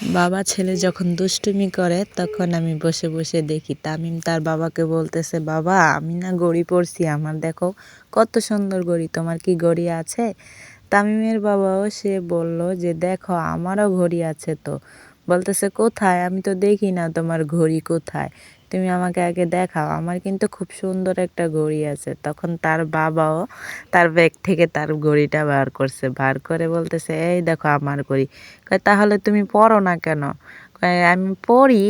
বাবা ছেলে যখন দুষ্টুমি করে, তখন আমি বসে বসে দেখি তামিম তার বাবাকে বলতেছে, বাবা, আমি না গড়ি পড়ছি আমার, দেখো কত সুন্দর গড়ি, তোমার কি গড়ি আছে? তামিমের বাবাও সে বলল যে, দেখো, আমারও ঘড়ি আছে তো। বলতেছে, কোথায়? আমি তো দেখি না তোমার ঘড়ি কোথায়? তুমি আমাকে আগে দেখাও। আমার কিন্তু খুব সুন্দর একটা ঘড়ি আছে। তখন তার বাবাও তার ব্যাগ থেকে তার ঘড়িটা বার করছে। বার করে বলতেছে, এই দেখো আমার ঘড়ি। কয়, তাহলে তুমি পড়ো না কেন? আমি পড়ি,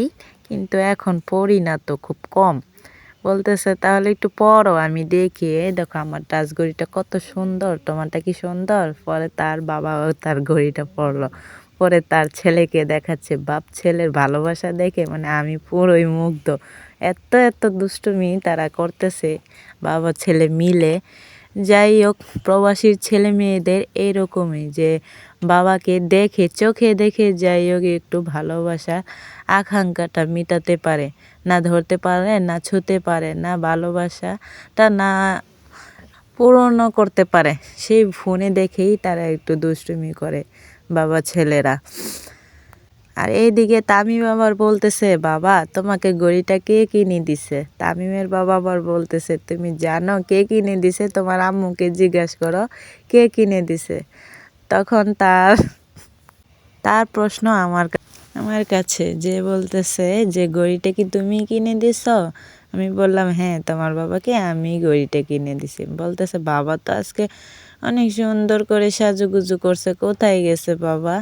কিন্তু এখন পড়ি না তো, খুব কম। বলতেছে, তাহলে একটু পড়ো, আমি দেখি। এই দেখো আমার ঘড়িটা কত সুন্দর, তোমারটা কি সুন্দর? পরে তার বাবাও তার ঘড়িটা পড়ল। পরে তার ছেলেকে দেখাচ্ছে, বাপ ছেলের ভালোবাসা দেখে মানে আমি পুরোই মুগ্ধ। এত এত দুষ্টুমি তারা করতেছে, বাবা ছেলে মিলে। যাই হোক প্রবাসীর ছেলে মেয়েদের এরকমই যে বাবাকে দেখে, চোখে দেখে যাই হোক একটু ভালোবাসা আকাঙ্ক্ষাটা মেটাতে পারে। না ধরতে পারে, না ছুতে পারে, না ভালোবাসাটা না পূরণ করতে পারে। সেই ফোনে দেখেই তারা একটু দুষ্টুমি করে। বাবা, ছেলেরা। আর এইদিকে তামিম আবার বলতেছে, বাবা, তোমাকে ঘড়িটা কে কিনে দিছে? তামিমের বাবা আবার বলতেছে, তুমি জানো কে কিনে দিছে? তোমার আম্মুকে জিজ্ঞাসা করো, কে কিনে দিছে? তখন তার তার প্রশ্ন আমার আমার কাছে যে বলতেছে যে ঘড়িটা কি তুমি কিনে দিছ? আমি বললাম হ্যাঁ তোমার বাবাকে আমি ঘড়িটা কিনে দিছি। বলতেছে, বাবা তো আজকে অনেক সুন্দর করে সাজুগুজু করছে। কোথায় গেছে বাবা?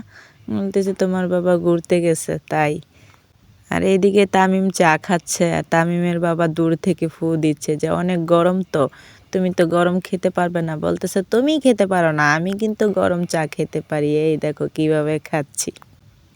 বলতেছে, তোমার বাবা ঘুরতে গেছে, তাই। আর এদিকে তামিম চা খাচ্ছে। আর তামিমের বাবা দূর থেকে ফু দিচ্ছে যে, অনেক গরম তো, তুমি তো গরম খেতে পারবে না। বলতেছে তুমি খেতে পারো না, আমি কিন্তু গরম চা খেতে পারি। এই দেখো কীভাবে খাচ্ছি।